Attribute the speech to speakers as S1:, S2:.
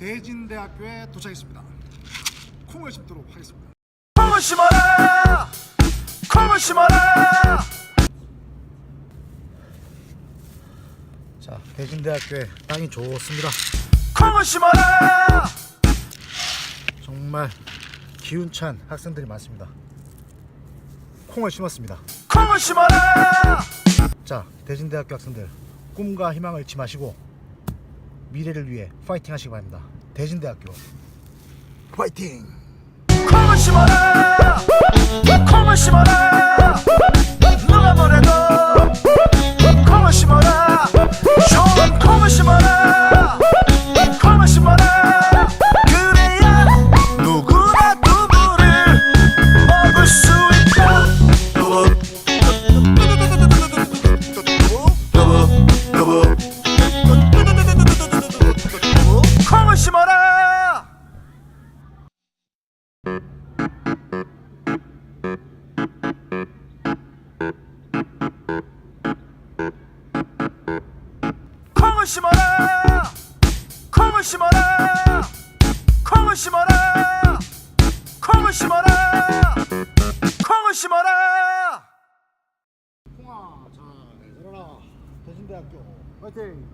S1: 대진대학교에 도착했습니다. 콩을 심도록 하겠습니다.
S2: 콩을 심어라 콩을 심어라
S1: 자, 대진대학교에 땅이 좋습니다.
S2: 콩을 심어라
S1: 정말 기운찬 학생들이 많습니다. 콩을 심었습니다.
S2: 콩을 심어라
S1: 자, 대진대학교 학생들 꿈과 희망을 잃지 마시고 미래를 위해 파이팅 하시기 바랍니다. 대진대학교. 파이팅!
S2: 콩을 심어라! 콩을 심어라 콩을 심어라. 콩을 심어라. 콩을 심어라. 콩을 심어라. 콩을 심어라.
S1: 콩아, 자, 내려라. 대진대학교. 파이팅!